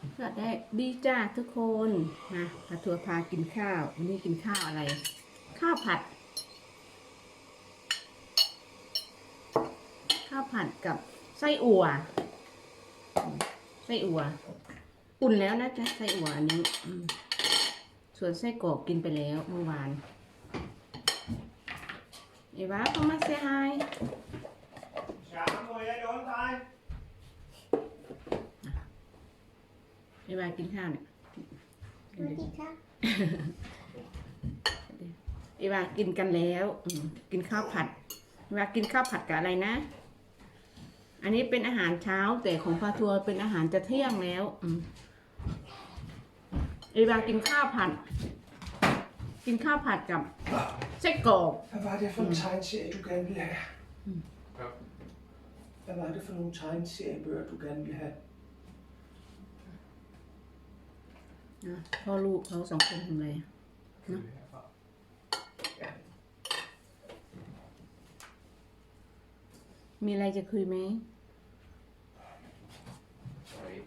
สวัสดีดีจ้าทุกคนมาพาทัวร์พากินข้าว วันนี้กินข้าวอะไร ข้าวผัด ข้าวผัดกับไส้อั่ว ไส้อั่ว อุ่นแล้วนะจ๊ะไส้อั่วอันนี้ ส่วนไส้กรอกกินไปแล้วเมื่อวานเอวาเข้ามาเซฮาย Ja, moet jij de hond aan? เอวา กินข้าวเนี่ยสวัสดีค่ะเอวากินกันแล้วอืมกินข้าวผัดเอวากินข้าวผัดกับอะไรนะ อันนี้เป็นอาหารเช้าแต่ของพาทัวร์เป็นอาหารจะเที่ยงแล้วอืมเอวากินข้าวผัด กินข้าวผัดกับไส้กรอก Hvad var det for en tegneserie, du gerne ville have? Ja. Hvad var det for nogle tegneseriebøger, du gerne ville have? นะพ่อลูกเขาสองคนทำอะไร Køle herfra. มีอะไรจะคุยไหม Sorry.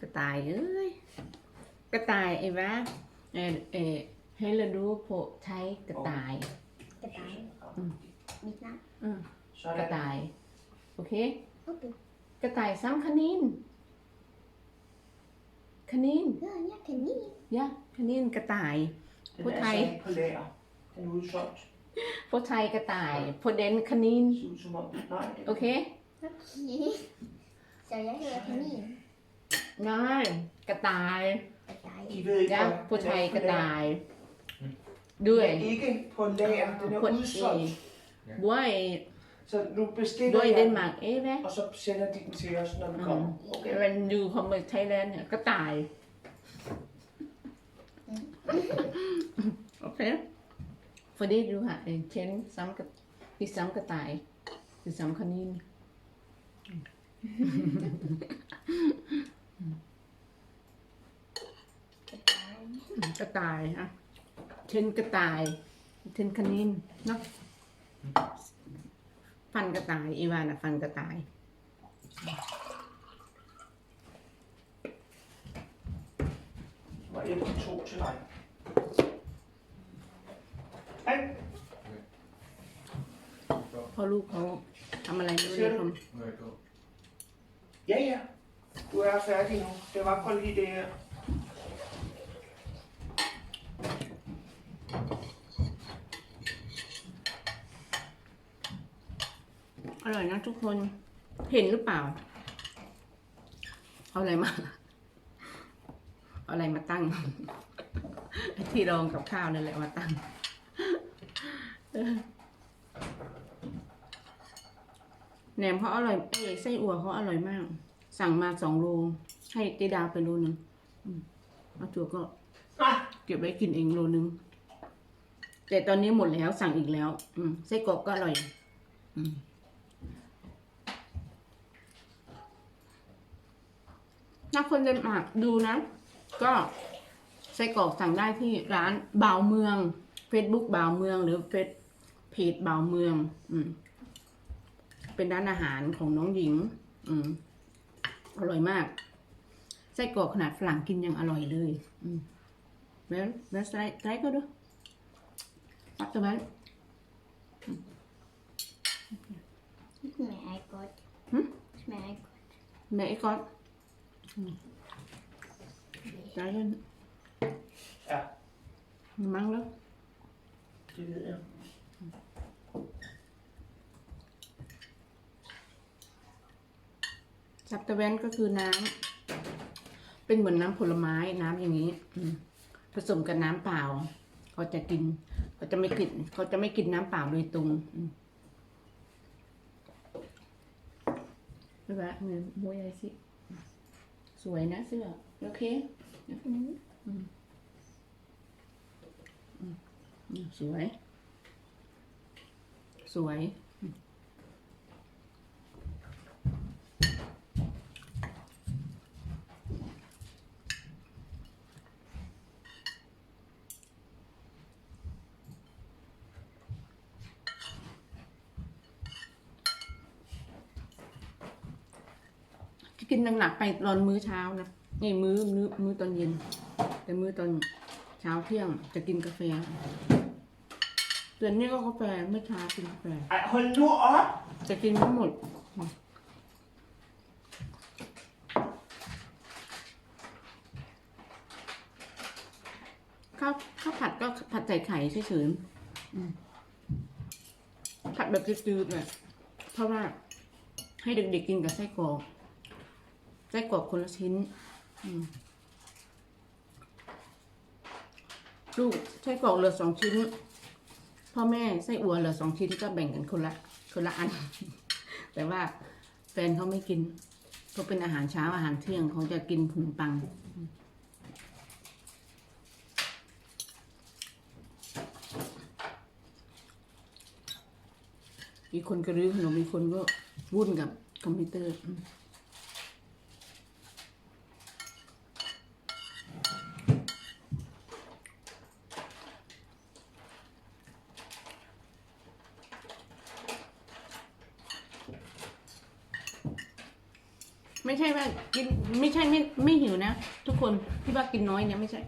กระต่ายเอ้ย กระต่ายไอ้วะเออเออให้เราดูโผใช้กระต่าย กระต่ายอืมนิดนะอืมกระ Sådan. ต่ายโอเคโอเค กระต่ายซ้ำคณินคณิน เออเนี่ยแค่นี้ยะคณินกระต่าย Den På er thai. altså ikke på lager. Den er udsolgt. โพไทยกระต่ายโพเดนคณิน Det ser ud som om, nej, det โอเคโอเคจะย้ายเรือแค่นี้ง่ายกระต่ายกระต่าย De ved ikke, ยะ hvor- โพ den ไทย er กระ på lager. ต่ายด้วย Den er ikke på lager, den er คน udsolgt. ด้วย Så nu bestiller ด้วย jeg เดน den, มาร์กเอ๊ะแม่ og så sender de den til os, når vi Mhm. kommer. Okay? มันอยู่ของเมืองไทยแลนด์เนี่ยกระต่ายโอเคฟอดีดูค่ะเองเช่นซ้ำกับที่ซ้ำกระต่ายที่ซ้ำคณินกระต่ายกระต่ายอะเช่นกระต่ายเช่นคณินเนาะ ฟันกระต่าย อีวานะฟันกระต่าย Og et og to til dig. Hej. พ่อลูกเขาทำอะไรไม่รู้เลยเขา Må jeg gå? Ja, ja. Du er færdig nu. Det var kun lige det her. ร่อยนะทุกคนเห็นหรือเปล่า เอาอะไรมา เอาอะไรมาตั้งไอ้ที่รองกับข้าวนั่นแหละมาตั้งเออแหนมเขาอร่อยเอ้ยไส้อั่วเขาอร่อยมาก สั่งมาสองโลให้เจดาไปโลนึงอืมเอาจัวก็ Nej. เก็บไว้กินเองโลนึง แต่ตอนนี้หมดแล้วสั่งอีกแล้ว อืมไส้กรอกก็อร่อย อืม ถ้าคนจะมาดูนะ ก็ไส้กรอกสั่งได้ที่ร้านบ่าวเมือง Facebook บ่าวเมือง หรือเฟซเพจบ่าวเมือง อืม เป็นร้านอาหารของน้องหญิง อืม อร่อยมากไส้กรอกขนาดฝรั่งกินยังอร่อยเลย อืม Vel, hvad strej- drikker du? Op til vand. สมัยก่อนหืมสมัยก่อน Med ikke godt. Mm. Dejligt. Ja, Vi mangler. det ved jeg. ซับตะเวนก็คือน้ำ เป็นเหมือนน้ำผลไม้น้ำอย่างนี้อืมผสมกับน้ำเปล่า เขาจะกิน เขาจะไม่กิน เขาจะไม่กินน้ำเปล่าโดยตรงอืมไม่ว่ามือมวยอะไรสิ สวยนะเสื้อ โอเคอืมอืมสวย สวย กินหนักๆไปตอนมื้อเช้านะนี่มื้อมื้อมื้อตอนเย็น แต่มื้อตอนเช้าเที่ยงจะกินกาแฟส่วนนี้ก็กาแฟไม่ช้ากินกาแฟ Äh, Hold nu op! จะกินไม่หมดข้าวข้าวผัดก็ผัดใส่ไข่เฉยๆอืมผัดแบบจืดๆเลยเพราะว่าให้เด็กๆกินกับไส้กรอก ไส้กรอกคนละชิ้นลูกไส้กรอกเหลือสองชิ้น พ่อแม่ไส้อัวเหลือสองชิ้นก็แบ่งกันคนละคนละอัน แต่ว่าแฟนเขาไม่กินเขาเป็นอาหารเช้าอาหารเที่ยงเขาจะกินขนมปังมีกคนกระรื้อขนมมีกคนก็วุ่นกับคอมพิวเตอร์ ไม่ใช่ว่ากินไม่ใช่ไม่ไม่หิวนะทุกคนที่ว่ากินน้อยเนี่ยไม่ใช่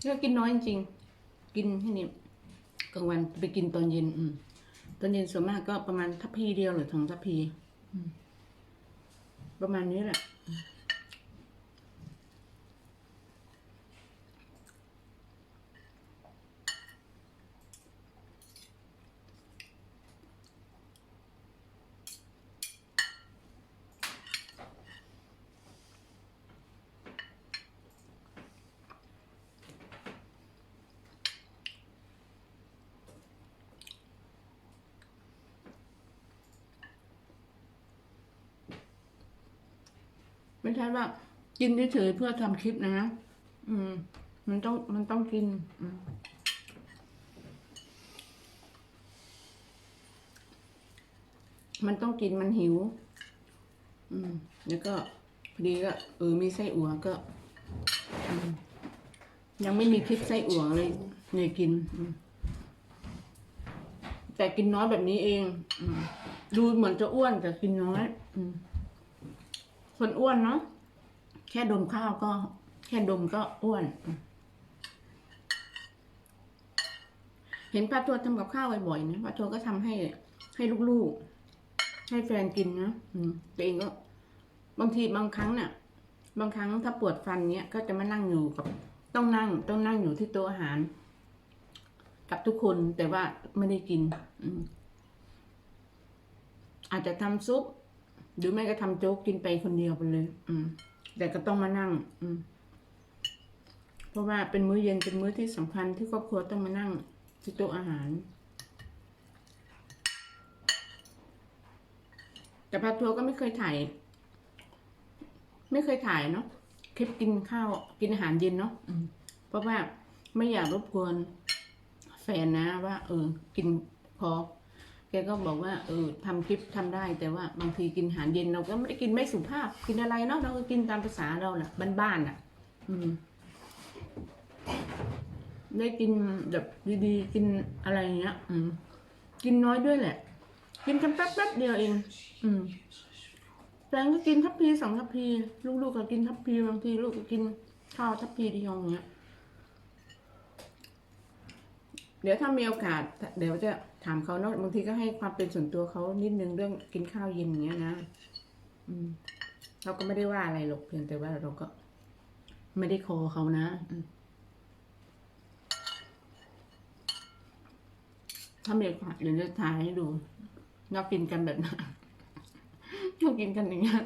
ที่ว่ากินน้อยจริงๆกินที่นี่กลางวันไปกินตอนเย็น อืมตอนเย็นส่วนมากก็ประมาณทัพพีเดียวหรือสองทัพพีประมาณนี้แหละ ไม่ใช่ว่า กินเฉยๆเพื่อทำคลิปนะ อืม มันต้องมันต้องกิน อืมมันต้องกินมันหิว อืม แล้วก็พอดีก็เออมีไส้อั่วก็ ยังไม่มีคลิปไส้อั่วเลยเนี่ยกิน แต่กินน้อยแบบนี้เองอดูเหมือนจะอ้วนแต่กินน้อย อืม คนอ้วนเนาะแค่ดมข้าวก็ แค่ดมก็อ้วน เห็นป้าตัวทำกับข้าวบ่อยๆนะป้าตัวก็ทำให้ ให้ลูกๆ ให้แฟนกินนะตัวเองก็ บางทีบางครั้งน่ะ บางครั้งถ้าปวดฟันเนี้ยก็จะมานั่งอยู่กับ ต้องนั่ง ต้องนั่งอยู่ที่โต๊ะอาหาร กับทุกคนแต่ว่าไม่ได้กินอาจจะทำซุป หรือไม่ก็ทำโจ๊กกินไปคนเดียวไปเลย อืม แต่ก็ต้องมานั่ง อืม เพราะว่าเป็นมื้อเย็นเป็นมื้อที่สำคัญที่ครอบครัวต้องมานั่งที่โต๊ะอาหาร แต่พาทัวร์ก็ไม่เคยถ่าย ไม่เคยถ่ายเนาะคลิปกินข้าวกินอาหารเย็นเนาะเพราะว่าไม่อยากรบกวนแฟนนะว่า เออ กินพอ แกก็บอกว่าเออทำคลิปทำได้ แต่ว่าบางทีกินอาหารเย็นเราก็ไม่ได้กินไม่สุภาพ กินอะไรเนาะเราก็กินตามภาษาเราแหละบ้านๆอะ อืม ได้กินแบบดีๆกินอะไรเงี้ย อืม กินน้อยด้วยแหละ กินกันแป๊บๆเดียวเอง อืมแฟนก็กินทัพพีสองทัพพีลูกๆก็กินทัพพีบางทีลูกก็กินข้าวทัพพีเดียวองเงี้ย เดี๋ยวถ้ามีโอกาส เดี๋ยวจะ ถามเขาเนาะบางทีก็ให้ความเป็นส่วนตัวเขานิดนึงเรื่องกินข้าวเย็นอย่างเงี้ยนะ อืม เราก็ไม่ได้ว่าอะไรหรอกเพียงแต่ว่าเราก็ ไม่ได้คอเขานะถ้ามีโอกาสเดี๋ยวจะถ่ายให้ดูเรากินกันแบบนั้นเรากินกันอย่างเงี้ย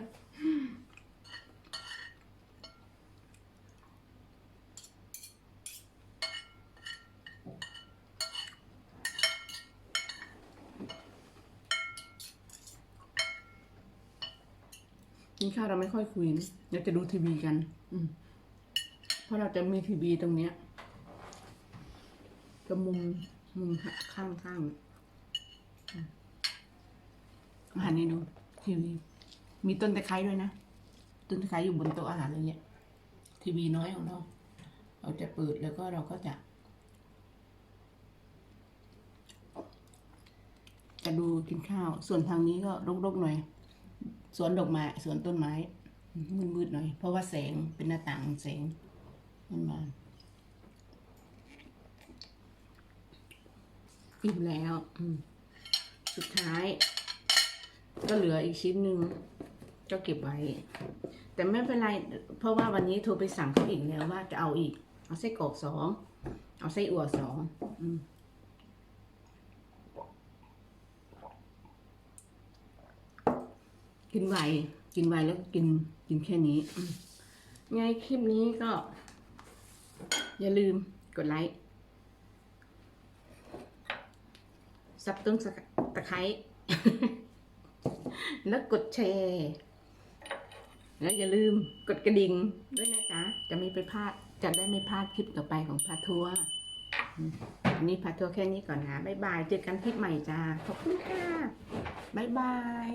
กินข้าวเราไม่ค่อยคุยนะเราจะดูทีวีกัน อืมเพราะเราจะมีทีวีตรงเนี้ยกับมุมมุมข้างข้างๆอืมอาหารนี่ดูทีวีมีต้นตะไคร้ด้วยนะต้นตะไคร้อยู่บนโต๊ะอาหารเลยเนี่ยทีวีน้อยของเรา เราจะเปิดแล้วก็เราก็จะจะดูกินข้าว ส่วนทางนี้ก็รกๆหน่อย สวนดอกไม้สวนต้นไม้ มืดๆหน่อย เพราะว่าแสงเป็นหน้าต่างแสงมันมาอิ่มแล้วสุดท้าย ก็เหลืออีกชิ้นหนึ่งก็เก็บไว้ แต่ไม่เป็นไร เพราะว่าวันนี้โทรไปสั่งเขาอีกแล้วว่าจะเอาอีก เอาไส้กรอกสอง เอาไส้อั่วสอง อืม กินไว กินไวแล้วกินกินแค่นี้ไงคลิปนี้ก็ อย่าลืมกดไลค์สับต้นตะไคร้แล้วกดแชร์แล้วอย่าลืมกดกระดิ่งด้วยนะจ๊ะ จะไม่ไปพลาด จะได้ไม่พลาดคลิปต่อไปของพาทัวร์วันนี้พาทัวร์แค่นี้ก่อนนะ บ๊ายบาย เจอกันคลิปใหม่จ้า ขอบคุณค่ะ บ๊ายบาย